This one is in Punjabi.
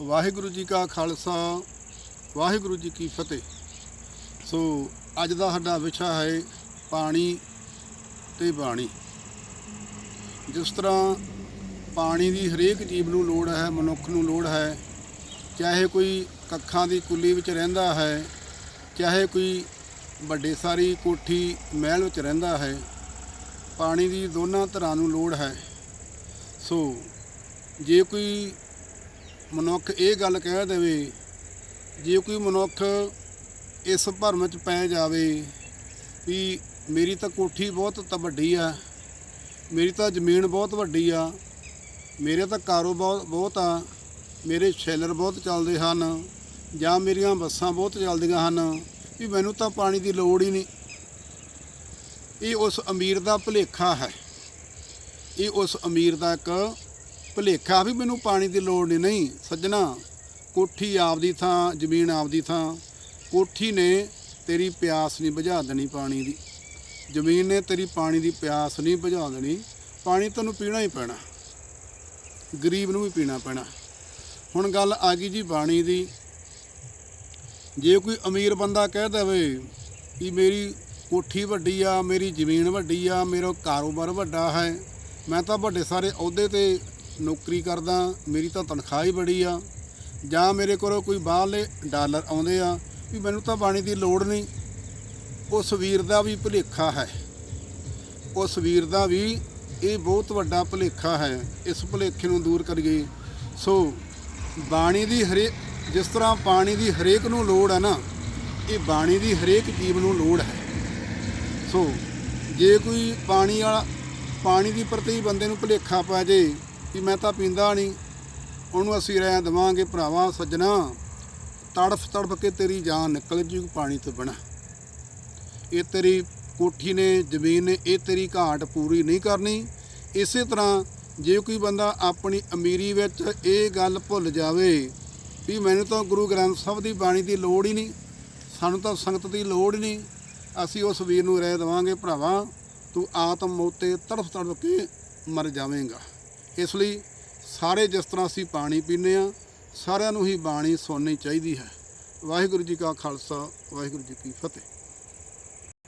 ਵਾਹਿਗੁਰੂ ਜੀ ਕਾ ਖਾਲਸਾ, ਵਾਹਿਗੁਰੂ ਜੀ ਕੀ ਫਤਿਹ। ਸੋ ਅੱਜ ਦਾ ਸਾਡਾ ਵਿਸ਼ਾ ਹੈ ਪਾਣੀ ਤੇ ਬਾਣੀ। ਜਿਸ ਤਰ੍ਹਾਂ ਪਾਣੀ ਦੀ ਹਰੇਕ ਜੀਵ ਨੂੰ ਲੋੜ ਹੈ, ਮਨੁੱਖ ਨੂੰ ਲੋੜ ਹੈ, ਚਾਹੇ ਕੋਈ ਕੱਖਾਂ ਦੀ ਕੁੱਲੀ ਵਿੱਚ ਰਹਿੰਦਾ ਹੈ, ਚਾਹੇ ਕੋਈ ਵੱਡੇ ਸਾਰੀ ਕੋਠੀ ਮਹਿਲ ਵਿੱਚ ਰਹਿੰਦਾ ਹੈ, ਪਾਣੀ ਦੀ ਦੋਨਾਂ ਤਰ੍ਹਾਂ ਨੂੰ ਲੋੜ ਹੈ। ਸੋ ਜੇ ਕੋਈ ਮਨੁੱਖ ਇਹ ਗੱਲ ਕਹਿ ਦੇਵੇ, ਜੇ ਕੋਈ ਮਨੁੱਖ ਇਸ ਭਰਮ ਚ ਪੈ ਜਾਵੇ ਵੀ ਮੇਰੀ ਤਾਂ ਕੋਠੀ ਬਹੁਤ ਤਾਂ ਵੱਡੀ ਆ, ਮੇਰੀ ਤਾਂ ਜ਼ਮੀਨ ਬਹੁਤ ਵੱਡੀ ਆ, ਮੇਰੇ ਤਾਂ ਕਾਰੋਬਾਰ ਬਹੁਤ ਆ, ਮੇਰੇ ਸ਼ੈਲਰ ਬਹੁਤ ਚੱਲਦੇ ਹਨ, ਜਾਂ ਮੇਰੀਆਂ ਬੱਸਾਂ ਬਹੁਤ ਚੱਲਦੀਆਂ ਹਨ, ਵੀ ਮੈਨੂੰ ਤਾਂ ਪਾਣੀ ਦੀ ਲੋੜ ਹੀ ਨਹੀਂ। ਇਹ ਉਸ ਅਮੀਰ ਦਾ ਭੁਲੇਖਾ ਹੈ। ਇਹ ਉਸ ਅਮੀਰ ਦਾ ਇੱਕ ਭੁਲੇਖਾ ਵੀ ਮੈਨੂੰ ਪਾਣੀ ਦੀ ਲੋੜ ਨਹੀਂ ਨਹੀਂ, ਸੱਜਣਾ, ਕੋਠੀ ਆਪਦੀ ਥਾਂ, ਜ਼ਮੀਨ ਆਪਦੀ ਥਾਂ, ਕੋਠੀ ਨੇ ਤੇਰੀ ਪਿਆਸ ਨਹੀਂ ਬੁਝਾ ਦੇਣੀ ਪਾਣੀ ਦੀ, ਜ਼ਮੀਨ ਨੇ ਤੇਰੀ ਪਾਣੀ ਦੀ ਪਿਆਸ ਨਹੀਂ ਬੁਝਾ ਦੇਣੀ, ਪਾਣੀ ਤੈਨੂੰ ਪੀਣਾ ਹੀ ਪੈਣਾ, ਗਰੀਬ ਨੂੰ ਵੀ ਪੀਣਾ ਪੈਣਾ। ਹੁਣ ਗੱਲ ਆ ਗਈ ਜੀ ਬਾਣੀ ਦੀ, ਜੇ ਕੋਈ ਅਮੀਰ ਬੰਦਾ ਕਹਿ ਦੇਵੇ ਵੀ ਮੇਰੀ ਕੋਠੀ ਵੱਡੀ ਆ, ਮੇਰੀ ਜ਼ਮੀਨ ਵੱਡੀ ਆ, ਮੇਰਾ ਕਾਰੋਬਾਰ ਵੱਡਾ ਹੈ, ਮੈਂ ਤਾਂ ਵੱਡੇ ਸਾਰੇ ਅਹੁਦੇ ਤੇ ਨੌਕਰੀ ਕਰਦਾ, ਮੇਰੀ ਤਾਂ ਤਨਖਾਹ ਹੀ ਬੜੀ ਆ। ਜਾਂ ਮੇਰੇ ਕੋਲ ਕੋਈ ਬਾਹਰਲੇ ਡਾਲਰ ਆਉਂਦੇ ਆ ਵੀ ਮੈਨੂੰ ਤਾਂ ਬਾਣੀ ਦੀ ਲੋੜ ਨਹੀਂ। ਉਸ ਵੀਰ ਦਾ ਵੀ ਭੁਲੇਖਾ ਹੈ। ਉਸ ਵੀਰ ਦਾ ਵੀ ਇਹ ਬਹੁਤ ਵੱਡਾ ਭੁਲੇਖਾ ਹੈ। ਇਸ ਭੁਲੇਖੇ ਨੂੰ ਦੂਰ ਕਰੀਏ। ਸੋ ਬਾਣੀ ਦੀ ਹਰੇ ਜਿਸ ਤਰ੍ਹਾਂ ਪਾਣੀ ਦੀ ਹਰੇਕ ਨੂੰ ਲੋੜ ਹੈ ਨਾ, ਇਹ ਬਾਣੀ ਦੀ ਹਰੇਕ ਜੀਵ ਨੂੰ ਲੋੜ ਹੈ। ਸੋ ਜੇ ਕੋਈ ਪਾਣੀ ਵਾਲਾ, ਪਾਣੀ ਦੀ ਪ੍ਰਤੀ ਬੰਦੇ ਨੂੰ ਭੁਲੇਖਾ ਪੈ ਜੇ ਕਿ ਮੈਂ ਤਾਂ ਪੀਂਦਾ ਨਹੀਂ। ਉਹਨੂੰ ਅਸੀਂ ਰਹਿ ਦੇਵਾਂਗੇ ਭਰਾਵਾ, ਸੱਜਣਾ। ਤੜਫ ਤੜਫ ਕੇ ਤੇਰੀ ਜਾਨ ਨਿਕਲ ਜੂ ਪਾਣੀ ਤੋਂ ਬਿਨਾਂ। ਇਹ ਤੇਰੀ ਕੋਠੀ ਨੇ, ਜ਼ਮੀਨ ਨੇ, ਇਹ ਤੇਰੀ ਘਾਟ ਪੂਰੀ ਨਹੀਂ ਕਰਨੀ। ਇਸੇ ਤਰ੍ਹਾਂ ਜੇ ਕੋਈ ਬੰਦਾ ਆਪਣੀ ਅਮੀਰੀ ਵਿੱਚ ਇਹ ਗੱਲ ਭੁੱਲ ਜਾਵੇ ਵੀ ਮੈਨੂੰ ਤਾਂ ਗੁਰੂ ਗ੍ਰੰਥ ਸਾਹਿਬ ਦੀ ਬਾਣੀ ਦੀ ਲੋੜ ਹੀ ਨਹੀਂ, ਸਾਨੂੰ ਤਾਂ ਸੰਗਤ ਦੀ ਲੋੜ ਹੀ ਨਹੀਂ, ਅਸੀਂ ਉਸ ਵੀਰ ਨੂੰ ਰਹਿ ਦੇਵਾਂਗੇ ਭਰਾਵਾ। ਤੂੰ ਆਤਮ ਮੋਤੇ ਤੜਫ ਤੜਫ ਕੇ ਮਰ ਜਾਵੇਂਗਾ। ਇਸ ਲਈ ਸਾਰੇ ਜਿਸ ਤਰ੍ਹਾਂ ਅਸੀਂ ਪਾਣੀ ਪੀਂਦੇ ਆ ਸਾਰਿਆਂ ਨੂੰ ਹੀ ਬਾਣੀ ਸੁਣਨੀ ਚਾਹੀਦੀ ਹੈ। ਵਾਹਿਗੁਰੂ ਜੀ ਕਾ ਖਾਲਸਾ, ਵਾਹਿਗੁਰੂ ਜੀ ਕੀ ਫਤਿਹ।